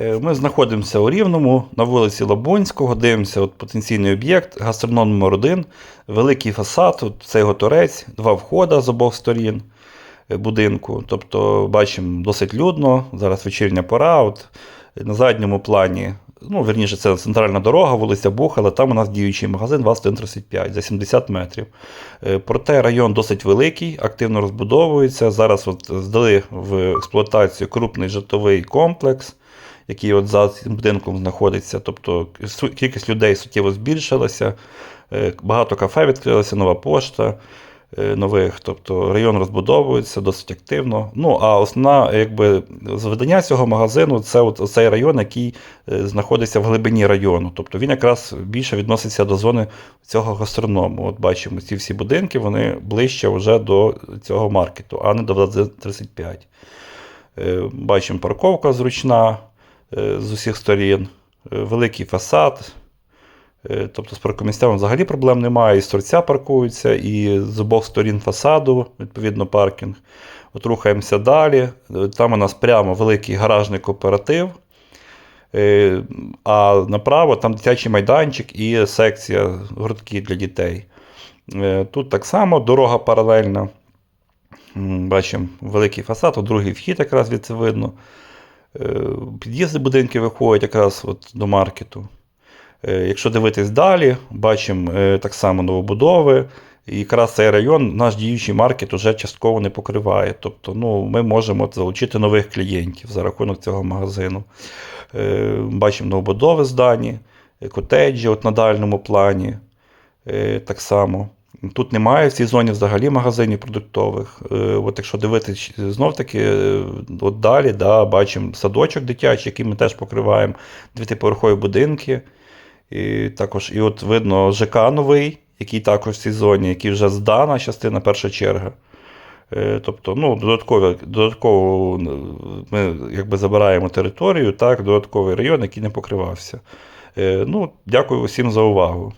Е, Ми знаходимося у Рівному на вулиці Лабунського, дивимося от потенційний об'єкт, гастроном номер 1 великий фасад, от це його торець, два входи з обох сторін е, будинку. Тобто бачимо досить людно, зараз вечірня пора. От, на задньому плані, ну, верніше, це центральна дорога, вулиця Бухала, там у нас діючий магазин 2135 за 70 метрів. Е, Проте район досить великий, активно розбудовується. Зараз от здали в експлуатацію крупний житловий комплекс який от за цим будинком знаходиться. Тобто кількість людей суттєво збільшилася, е, багато кафе відкрилося, нова пошта е, нових. Тобто район розбудовується досить активно. Ну а основна якби, завдання цього магазину це от цей район, який е, знаходиться в глибині району. Тобто він якраз більше відноситься до зони цього гастроному. От бачимо, ці всі будинки вони ближче вже до цього маркету, а не до 35. Е, Бачимо парковка зручна з усіх сторін, е, великий фасад. Е, Тобто з паркомісцями взагалі проблем немає. І з паркуються, і з обох сторін фасаду, відповідно, паркінг. От рухаємося далі. Е, Там у нас прямо великий гаражний кооператив. Е, А направо там дитячий майданчик і секція гуртки для дітей. Е, Тут так само дорога паралельна. Бачимо великий фасад, другий вхід якраз від це видно. Е, Під'їзди будинки виходять якраз от до маркету. Е, Якщо дивитись далі, бачимо е, так само новобудови. І якраз цей район наш діючий маркет уже частково не покриває. Тобто ну, ми можемо залучити нових клієнтів за рахунок цього магазину. Бачимо новобудови здані, котеджі от на дальньому плані. Так само. Тут немає в цій зоні взагалі магазинів продуктових. Е, От якщо дивитись знов таки, е, от далі, да, бачимо садочок дитячий, який ми теж покриваємо, дев'ятиповерхові будинки. І також і от видно ЖК новий, який також в цій зоні, який вже здана частина, перша черга. Е, Тобто, ну, додатково, додатково ми якби забираємо територію, так, додатковий район, який не покривався. Ну, дякую усім за увагу.